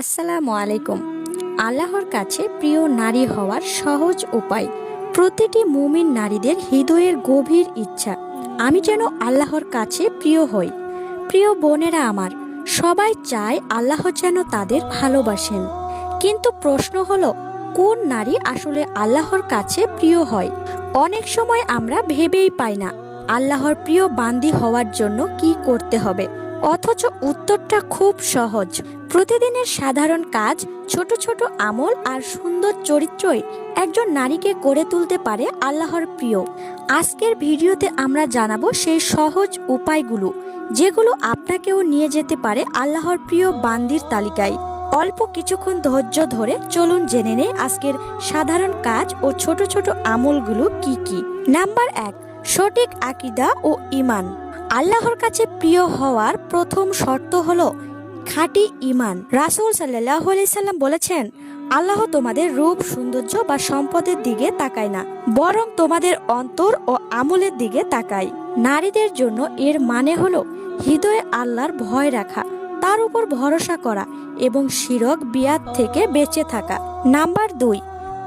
আসসালামু আলাইকুম। আল্লাহর কাছে প্রিয় নারী হওয়ার সহজ উপায়, প্রতিটি মুমিন নারীদের হৃদয়ের গভীর ইচ্ছা। আমি যেন আল্লাহর কাছে প্রিয় হই। প্রিয় বোনেরা আমার, সবাই চায় আল্লাহ যেন তাদের ভালোবাসেন। কিন্তু প্রশ্ন হলো, কোন নারী আসলে আল্লাহর কাছে প্রিয় হয়? অনেক সময় আমরা ভেবেই পাই না, আল্লাহর প্রিয় বান্দি হওয়ার জন্য কি করতে হবে? অথচ উত্তরটা খুব সহজ। প্রতিদিনের সাধারণ কাজ, ছোট ছোট আমল আর সুন্দর চরিত্রই একজন নারীকে করে তুলতে পারে আল্লাহর প্রিয়। আজকের ভিডিওতে আমরা জানাব সেই সহজ উপায়গুলো, যেগুলো আপনাকেও নিয়ে যেতে পারে আল্লাহর প্রিয় বান্দির তালিকায়। অল্প কিছুক্ষণ ধৈর্য ধরে চলুন জেনে নেই আজকের সাধারণ কাজ ও ছোট ছোট আমলগুলো কি কি। নাম্বার এক, সঠিক আকিদা ও ইমান আল্লাহর কাছে প্রিয় হওয়ার প্রথম শর্ত হলো খাঁটি ইমান রাসুল সাল্লাহ সাল্লাম বলেছেন, আল্লাহ তোমাদের রূপ, সৌন্দর্য বা সম্পদের দিকে তাকায় না, বরং তোমাদের অন্তর ও আমলের দিকে তাকায়। নারীদের জন্য এর মানে হলো হৃদয়ে আল্লাহর ভয় রাখা, তার উপর ভরসা করা এবং শিরক, বিয়াদ থেকে বেঁচে থাকা। নাম্বার দুই,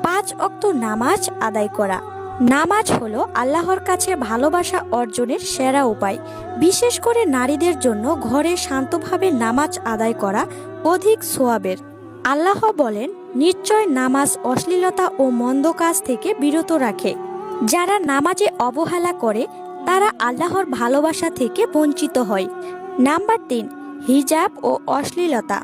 পাঁচ অক্ত নামাজ আদায় করা। নামাজ হলো আল্লাহর কাছে ভালোবাসা অর্জনের সেরা উপায়। বিশেষ করে নারীদের জন্য ঘরে শান্তভাবে নামাজ আদায় করা অধিক সোয়াবের। আল্লাহ বলেন, নিশ্চয় নামাজ অশ্লীলতা ও মন্দ কাজ থেকে বিরত রাখে। যারা নামাজে অবহেলা করে, তারা আল্লাহর ভালোবাসা থেকে বঞ্চিত হয়। নাম্বার তিন, হিজাব ও অশ্লীলতা।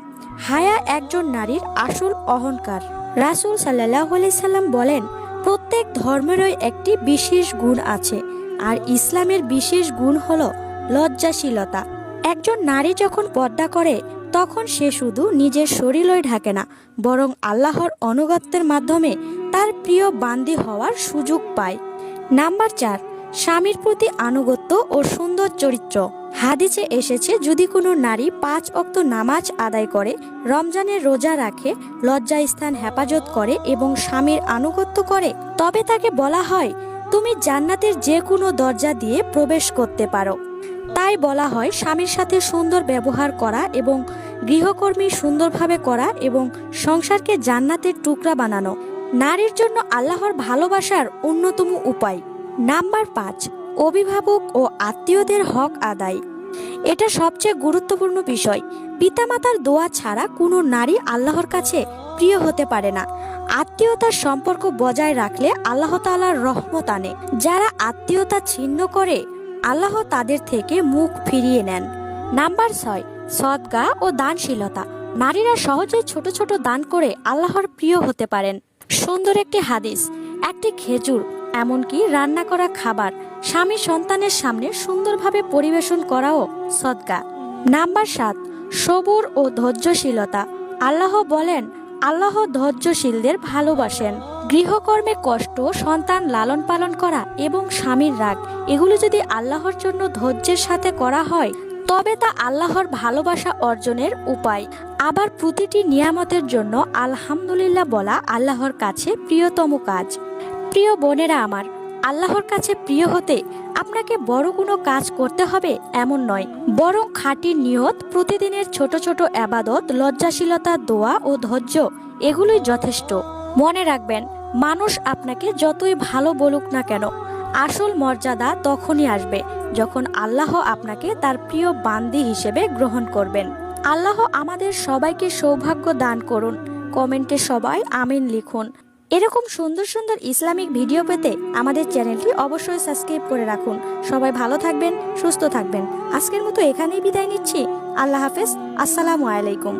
হায়া একজন নারীর আসল অহংকার। রাসুল সাল্লাহ সাল্লাম বলেন প্রত্যেক ধর্মেরই একটি বিশেষ গুণ আছে, আর ইসলামের বিশেষ গুণ হল লজ্জাশীলতা। একজন নারী যখন পর্দা করে, তখন সে শুধু নিজের শরীরই ঢাকে না, বরং আল্লাহর অনুগত্যের মাধ্যমে তার প্রিয় বান্দি হওয়ার সুযোগ পায়। নাম্বার চার, স্বামীর প্রতি আনুগত্য ও সুন্দর চরিত্র। হাদিসে এসেছে, যদি কোনো নারী পাঁচ অক্ত নামাজ আদায় করে, রমজানের রোজা রাখে লজ্জা স্থান হেফাজত করে এবং স্বামীর আনুগত্য করে, তবে তাকে বলা হয়, তুমি জান্নাতের যে কোনো দরজা দিয়ে প্রবেশ করতে পারো। তাই বলা হয়, স্বামীর সাথে সুন্দর ব্যবহার করা এবং গৃহকর্মী সুন্দরভাবে করা এবং সংসারকে জান্নাতের টুকরা বানানো, নারীর জন্য আল্লাহর ভালোবাসার অন্যতম উপায়। নাম্বার পাঁচ অভিভাবক ও আত্মীয়দের হক আদায়। এটা সবচেয়ে গুরুত্বপূর্ণ বিষয়। পিতামাতার দোয়া ছাড়া কোনো নারী আল্লাহর কাছে প্রিয় হতে পারে না। আত্মীয়তার সম্পর্ক বজায় রাখলে আল্লাহ তালার রহমত আনে। যারা আত্মীয়তা ছিন্ন করে, আল্লাহ তাদের থেকে মুখ ফিরিয়ে নেন। নাম্বার ছয়, সদ্গা ও দানশীলতা। নারীরা সহজে ছোট ছোট দান করে আল্লাহর প্রিয় হতে পারেন। সুন্দর একটি হাদিস, একটি খেজুর এমনকি রান্না করা খাবার স্বামী সন্তানের সামনে সুন্দরভাবে পরিবেশন করাও সদকা। নাম্বার সাত, সবুর ও ধৈর্যশীলতা। আল্লাহ বলেন, আল্লাহ ধৈর্যশীলদের ভালোবাসেন। গৃহকর্মে কষ্ট, সন্তান লালন পালন করা এবং স্বামীর রাগ, এগুলো যদি আল্লাহর জন্য ধৈর্যের সাথে করা হয়, তবে তা আল্লাহর ভালোবাসা অর্জনের উপায়। আবার প্রতিটি নিয়ামতের জন্য আলহামদুলিল্লাহ বলা আল্লাহর কাছে প্রিয়তম কাজ। প্রিয় বোনেরা আমার, আল্লাহর কাছে প্রিয় হতে আপনাকে বড় কোনো কাজ করতে হবে এমন নয়। বরং খাঁটি নিয়ত, প্রতিদিনের ছোট ছোট আবাদত, লজ্জাশীলতা, দোয়া ও ধৈর্য, এগুলোই যথেষ্ট। মনে রাখবেন, মানুষ আপনাকে যতই ভালো বলুক না কেন, আসল মর্যাদা তখনই আসবে যখন আল্লাহ আপনাকে তার প্রিয় বান্দি হিসেবে গ্রহণ করবেন। আল্লাহ আমাদের সবাইকে সৌভাগ্য দান করুন। কমেন্টে সবাই আমিন লিখুন। এরকম সুন্দর সুন্দর ইসলামিক ভিডিও পেতে আমাদের চ্যানেলটি অবশ্যই সাবস্ক্রাইব করে রাখুন। সবাই ভালো থাকবেন, সুস্থ থাকবেন। আজকের মতো এখানেই বিদায় নিচ্ছি। আল্লাহ হাফেজ, আসসালামু আলাইকুম।